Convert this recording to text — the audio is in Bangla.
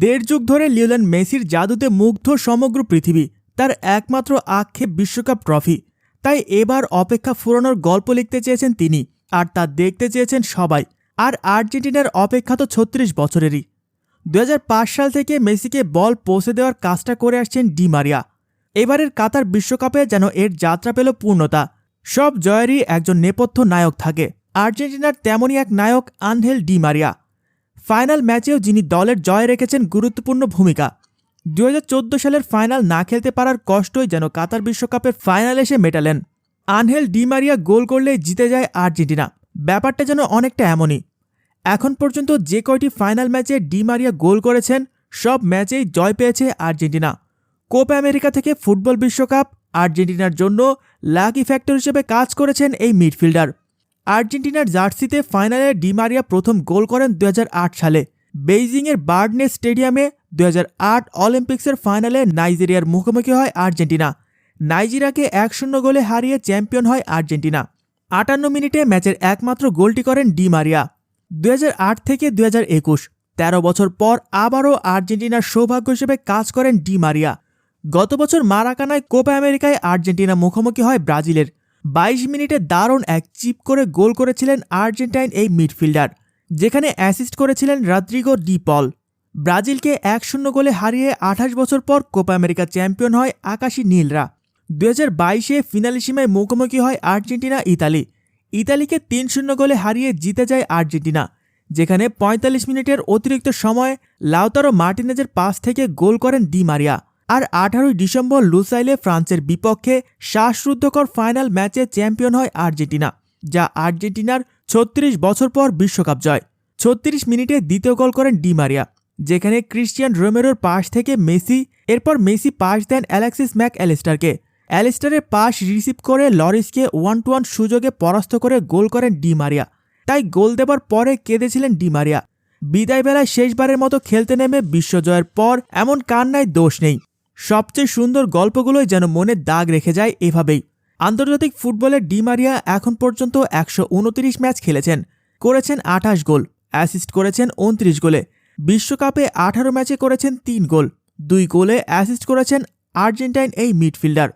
দেড় যুগ ধরে লিওলেন মেসির জাদুতে মুগ্ধ সমগ্র পৃথিবী, তার একমাত্র আক্ষেপ বিশ্বকাপ ট্রফি। তাই এবার অপেক্ষা ফুরানোর গল্প লিখতে চেয়েছেন তিনি, আর তা দেখতে চেয়েছেন সবাই, আর আর্জেন্টিনার অপেক্ষা তো ছত্রিশ বছরেরই। দু হাজার পাঁচ সাল থেকে মেসিকে বল পৌঁছে দেওয়ার কাজটা করে আসছেন ডি মারিয়া। এবারের কাতার বিশ্বকাপে যেন এর যাত্রা পেল পূর্ণতা। সব জয়েরই একজন নেপথ্য নায়ক থাকে। আর্জেন্টিনার তেমনই এক নায়ক আনহেল ডি মারিয়া। ফাইনাল ম্যাচেও যিনি দলের জয় রেখেছেন গুরুত্বপূর্ণ ভূমিকা। দু হাজার চোদ্দ সালের ফাইনাল না খেলতে পারার কষ্টই যেন কাতার বিশ্বকাপের ফাইনাল এসে মেটালেন। আনহেল ডি মারিয়া গোল করলেই জিতে যায় আর্জেন্টিনা। ব্যাপারটা যেন অনেকটা এমনই। এখন পর্যন্ত যে কয়টি ফাইনাল ম্যাচে ডি মারিয়া গোল করেছেন, সব ম্যাচেই জয় পেয়েছে আর্জেন্টিনা। কোপা আমেরিকা থেকে ফুটবল বিশ্বকাপ আর্জেন্টিনার জন্য লাকি ফ্যাক্টর হিসেবে কাজ করেছেন এই মিডফিল্ডার। আর্জেন্টিনার জার্সিতে ফাইনালে ডিমারিয়া প্রথম গোল করেন দু হাজার আট সালে। বেইজিংয়ের বার্ডনে স্টেডিয়ামে দু হাজার আট অলিম্পিক্সের ফাইনালে নাইজেরিয়ার মুখোমুখি হয় আর্জেন্টিনা। নাইজেরিয়াকে এক শূন্য গোলে হারিয়ে চ্যাম্পিয়ন হয় আর্জেন্টিনা। আটান্ন মিনিটে ম্যাচের একমাত্র গোলটি করেন ডি মারিয়া। দু থেকে দু একুশ, তেরো বছর পর আবারও আর্জেন্টিনার সৌভাগ্য হিসেবে কাজ করেন ডি মারিয়া। গত বছর মারাকানায় কোপা আমেরিকায় আর্জেন্টিনা মুখোমুখি হয় ব্রাজিলের। বাইশ মিনিটে দারুণ এক চিপ করে গোল করেছিলেন আর্জেন্টাইন এই মিডফিল্ডার, যেখানে অ্যাসিস্ট করেছিলেন রাদ্রিগো ডি পল। ব্রাজিলকে এক শূন্য গোলে হারিয়ে আঠাশ বছর পর কোপা আমেরিকা চ্যাম্পিয়ন হয় আকাশী নীলরা। দু হাজার বাইশে ফিনালিসীমায় মুখোমুখি হয় আর্জেন্টিনা, ইতালি। ইতালিকে তিন শূন্য গোলে হারিয়ে জিতে যায় আর্জেন্টিনা, যেখানে ৪৫ মিনিটের অতিরিক্ত সময় লাউতারো মার্টিনেজের পাস থেকে গোল করেন ডি মারিয়া। আর আঠারোই ডিসেম্বর লুসাইলে ফ্রান্সের বিপক্ষে শ্বাসরুদ্ধকর ফাইনাল ম্যাচে চ্যাম্পিয়ন হয় আর্জেন্টিনা, যা আর্জেন্টিনার ছত্রিশ বছর পর বিশ্বকাপ জয়। ছত্রিশ মিনিটে দ্বিতীয় গোল করেন ডি মারিয়া, যেখানে ক্রিশ্চিয়ান রোমেরোর পাশ থেকে মেসি, এরপর মেসি পাশ দেন অ্যালেক্সিস ম্যাক অ্যালেস্টারকে অ্যালেস্টারের পাস রিসিভ করে লরিসকে ওয়ান টু ওয়ান সুযোগে পরাস্ত করে গোল করেন ডি মারিয়া। তাই গোল দেবার পরে কেঁদেছিলেন ডি মারিয়া। বিদায় বেলায় শেষবারের মতো খেলতে নেমে বিশ্বজয়ের পর এমন কান্নায় দোষ নেই। সবচেয়ে সুন্দর গল্পগুলোই যেন মনে দাগ রেখে যায় এভাবেই। আন্তর্জাতিক ফুটবলে ডিমারিয়া এখন পর্যন্ত একশো উনত্রিশ ম্যাচ খেলেছেন, করেছেন আঠাশ গোল, অ্যাসিস্ট করেছেন উনত্রিশ গোলে, বিশ্বকাপে আঠারো ম্যাচে করেছেন তিন গোল, দুই গোলে অ্যাসিস্ট করেছেন আর্জেন্টাইন এই মিডফিল্ডার।